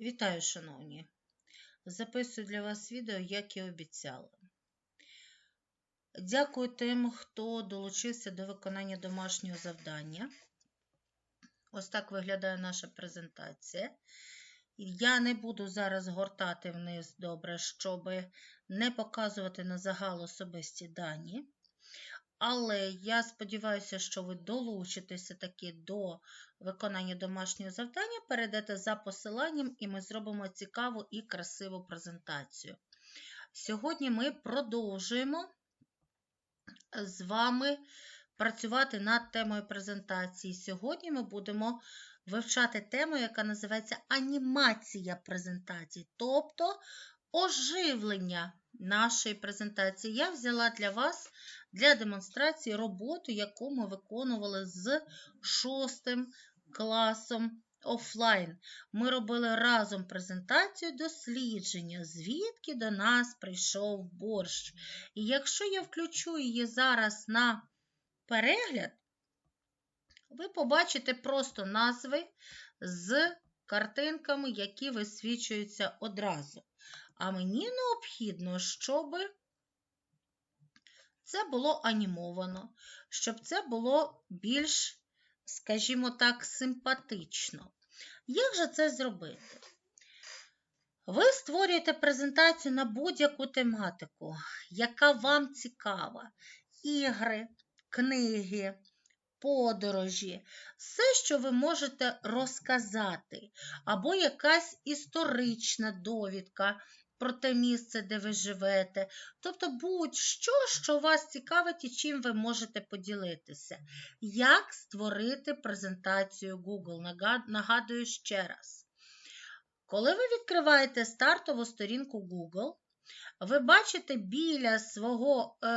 Вітаю, шановні! Записую для вас відео, як і обіцяла. Дякую тим, хто долучився до виконання домашнього завдання. Ось так виглядає наша презентація. Я не буду зараз гортати вниз добре, щоб не показувати на загал особисті дані. Але я сподіваюся, що ви долучитеся таки до виконання домашнього завдання, перейдете за посиланням, і ми зробимо цікаву і красиву презентацію. Сьогодні ми продовжуємо з вами працювати над темою презентації. Сьогодні ми будемо вивчати тему, яка називається анімація презентації, тобто оживлення нашої презентації. Я взяла для вас для демонстрації роботу, яку ми виконували з шостим класом офлайн. Ми робили разом презентацію дослідження, звідки до нас прийшов борщ. І якщо я включу її зараз на перегляд, ви побачите просто назви з картинками, які висвічуються одразу. А мені необхідно, щоб це було анімовано, щоб це було більш, скажімо так, симпатично. Як же це зробити? Ви створюєте презентацію на будь-яку тематику, яка вам цікава. Ігри, книги, подорожі, все, що ви можете розказати, або якась історична довідка про те місце, де ви живете. Тобто будь-що, що вас цікавить і чим ви можете поділитися. Як створити презентацію Google? Нагадую ще раз. Коли ви відкриваєте стартову сторінку Google, ви бачите біля свого е,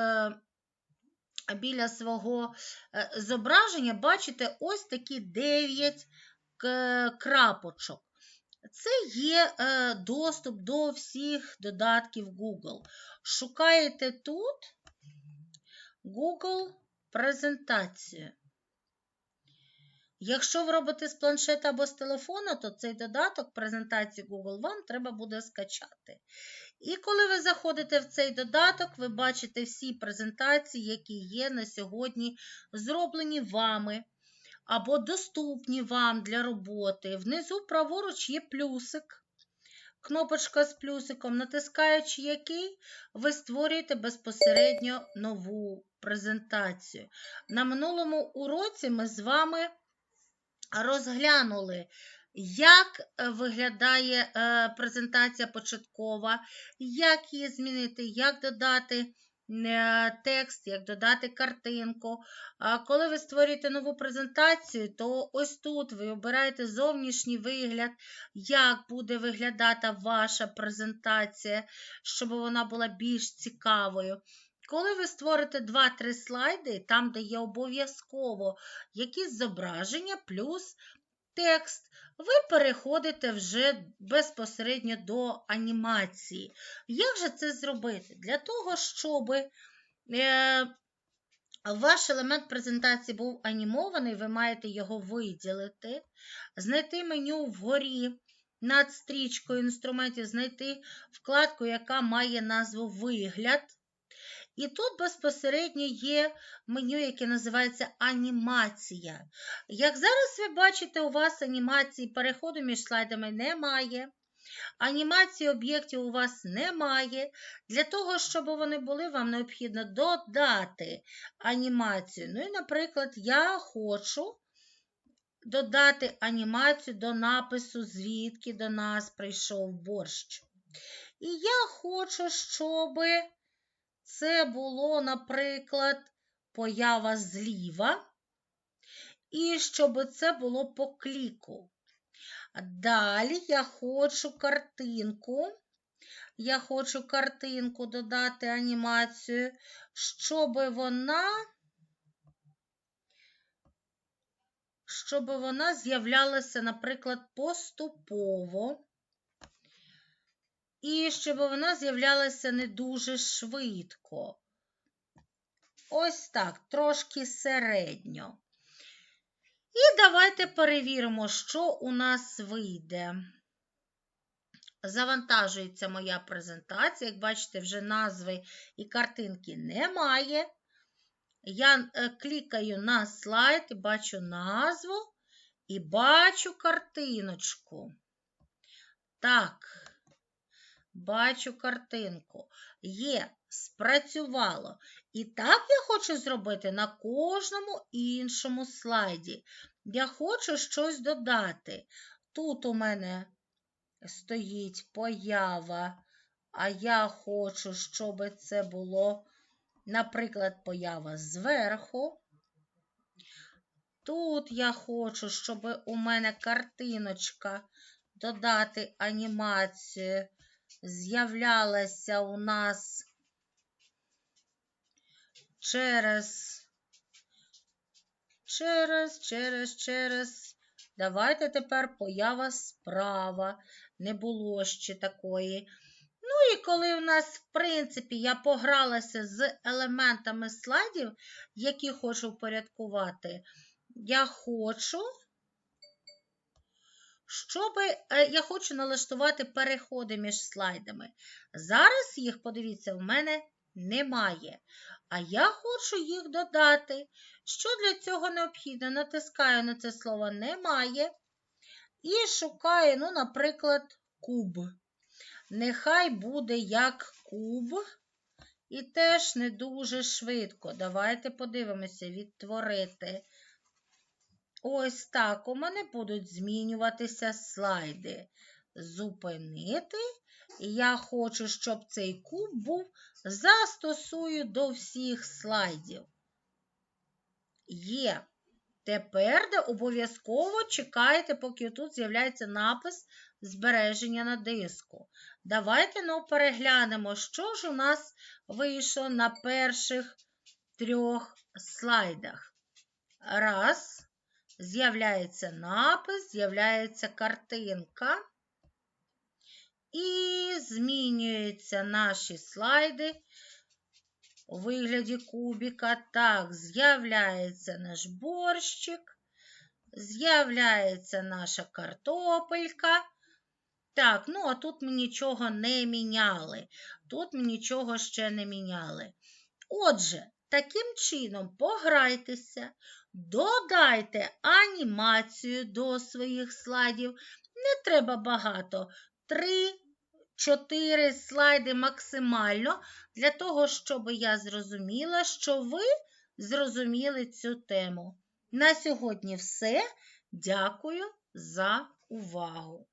біля свого е, зображення, бачите ось такі 9 крапочок. Це є е, доступ до всіх додатків Google. Шукаєте тут Google презентацію. Якщо ви робите з планшета або з телефона, то цей додаток презентації Google вам треба буде скачати. І коли ви заходите в цей додаток, ви бачите всі презентації, які є на сьогодні зроблені вами або доступні вам для роботи. Внизу праворуч є плюсик. Кнопочка з плюсиком, натискаючи який, ви створюєте безпосередньо нову презентацію. На минулому уроці ми з вами розглянули, як виглядає е, презентація початкова, як її змінити, як додати Е, текст, як додати картинку. Коли ви створюєте нову презентацію, то ось тут ви обираєте зовнішній вигляд, як буде виглядати ваша презентація, щоб вона була більш цікавою. Коли ви створите 2-3 слайди, там, де є обов'язково якісь зображення, плюс текст, ви переходите вже безпосередньо до анімації. Як же це зробити? Для того, щоб е, ваш елемент презентації був анімований, ви маєте його виділити, знайти меню вгорі. Над стрічкою інструментів знайти вкладку, яка має назву Вигляд. І тут безпосередньо є меню, яке називається анімація. Як зараз ви бачите, у вас анімації переходу між слайдами немає. Анімації об'єктів у вас немає. Для того, щоб вони були, вам необхідно додати анімацію. Ну і, наприклад, я хочу додати анімацію до напису, звідки до нас прийшов борщ. І я хочу, щоб це було, наприклад, поява зліва. І щоб це було по кліку. Далі я хочу картинку. Я хочу картинку додати анімацію, щоб вона, щоб вона з'являлася, наприклад, поступово і щоб вона з'являлася не дуже швидко. Ось так, трошки середньо. І давайте перевіримо, що у нас вийде. завантажується моя презентація. Як бачите, вже назви і картинки немає. Я е, клікаю на слайд і бачу назву і бачу картиночку. Так, бачу картинку. Є, спрацювало. І так я хочу зробити на кожному іншому слайді. Я хочу щось додати. Тут у мене стоїть поява, а я хочу, щоб це було, наприклад, поява зверху. Тут я хочу, щоб у мене картиночка додати анімацію, з'являлася у нас через, через, через, через. Давайте тепер поява справа. Не було ще такої. Ну і коли в нас, в принципі, я погралася з елементами слайдів, які хочу впорядкувати, я хочу, щоб е, я хочу налаштувати переходи між слайдами. Зараз їх, подивіться, в мене немає. А я хочу їх додати. Що для цього необхідно? Натискаю на це слово немає. І шукаю, ну, наприклад, куб. Нехай буде як куб. І теж не дуже швидко. Давайте подивимося, відтворити. Ось так у мене будуть змінюватися слайди. Зупинити. Я хочу, щоб цей куб був застосую до всіх слайдів. Є. Тепер де обов'язково чекайте, поки тут з'являється напис збереження на диску. Давайте ну, переглянемо, що ж у нас вийшло на перших трьох слайдах. Раз, з'являється напис, з'являється картинка. І змінюються наші слайди у вигляді кубіка. Так, з'являється наш борщик, з'являється наша картопелька. Так, ну а тут ми нічого не міняли. Тут ми нічого ще не міняли. Отже, таким чином пограйтеся, додайте анімацію до своїх слайдів. Не треба багато. Три 4 слайди максимально для того, щоб я зрозуміла, що ви зрозуміли цю тему. На сьогодні все. Дякую за увагу!